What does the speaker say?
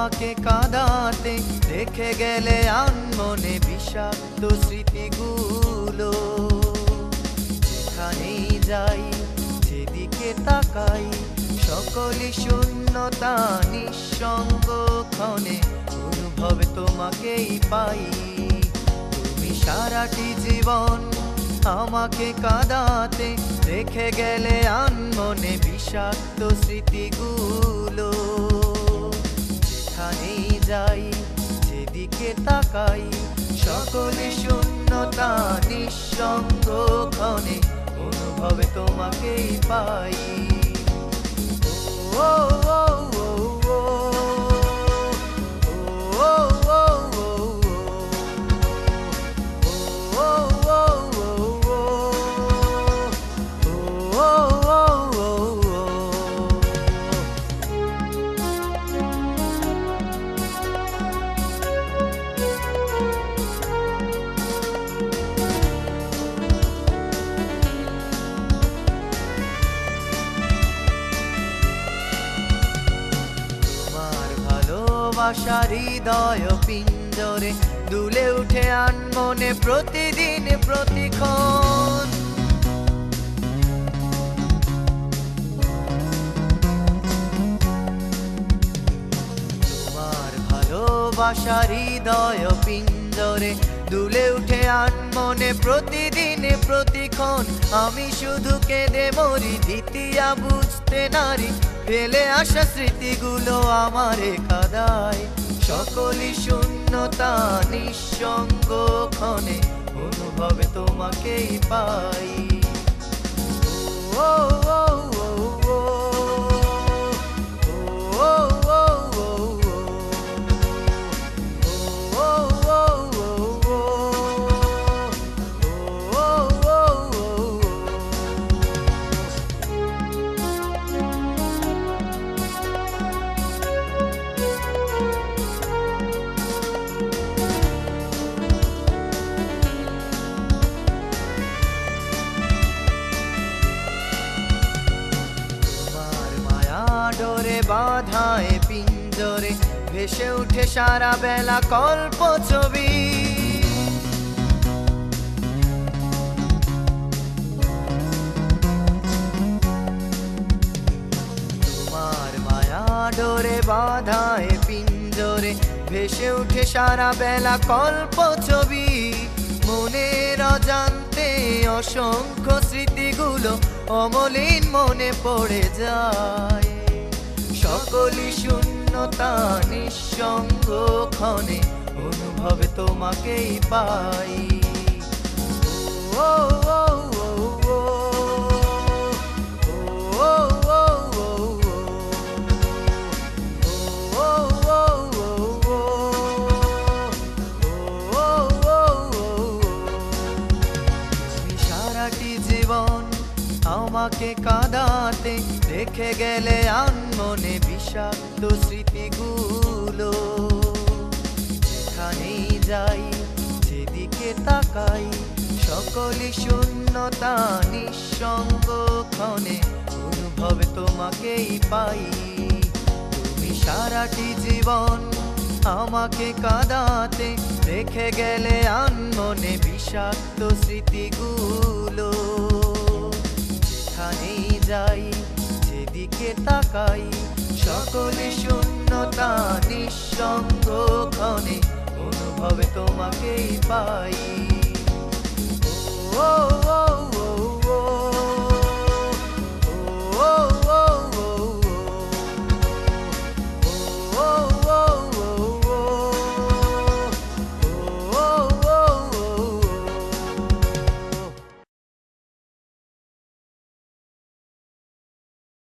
আমাকে কাঁদাতে রেখে গেলে আনমনে বিষাক্ত স্মৃতিগুলো। যেখানেই যাই, যেদিকে তাকাই, সকলই শূন্যতা নিঃসঙ্গ ক্ষণে অনুভবে তোমাকেই পাই। তুমি সারাটি জীবন আমাকে কাঁদাতে রেখে গেলে আনমনে বিষাক্ত স্মৃতিগুলো। যেখানেই যাই যেদিকে তাকাই সকলে শূন্যতা নিঃসঙ্গ ক্ষণে অনুভবে তোমাকেই পাই। ভালোবাসার হৃদয় পিঞ্জরে দুলে উঠে আনমনে প্রতিদিন প্রতিক্ষণ। তোমার হৃদয় পিঞ্জরে দুলে উঠে আনমনে প্রতিদিন প্রতিক্ষণ। আমি শুধু কেঁদে মরি, দ্বিতীয়া বুঝতে নারী ফেলে আসা স্মৃতিগুলো আমার কাদায়। সকলই শূন্যতা নিঃসঙ্গ ক্ষণে অনুভবে তোমাকেই পাই। পিঞ্জরে ভেসে উঠে সারা বেলা কল্প ছবি। তোমার মায়া ডোরে বাধায় পিঞ্জরে ভেসে উঠে সারা বেলা কল্প ছবি। মনের অজান্তে অসংখ্য স্মৃতিগুলো অমলিন মনে পড়ে যায়। সকলই শূন্যতা নিঃসঙ্গ ক্ষণে অনুভবে তোমাকেই পাই ও জীবন আমাকে কাঁদাতে রেখে গেলে আনমনে বিষাক্ত স্মৃতিগুলো। যেখানেই যাই, যেদিকে তাকাই, সকলই শূন্যতা নিঃসঙ্গ ক্ষণে অনুভবে তোমাকেই পাই। তুমি সারাটি জীবন আমাকে কাঁদাতে রেখে গেলে আনমনে বিষাক্ত স্মৃতিগুলো। যাই যেদিকে তাকাই সকলে শূন্যতা নিঃসঙ্গ ক্ষণে অনুভবে তোমাকেই পাই। ও ও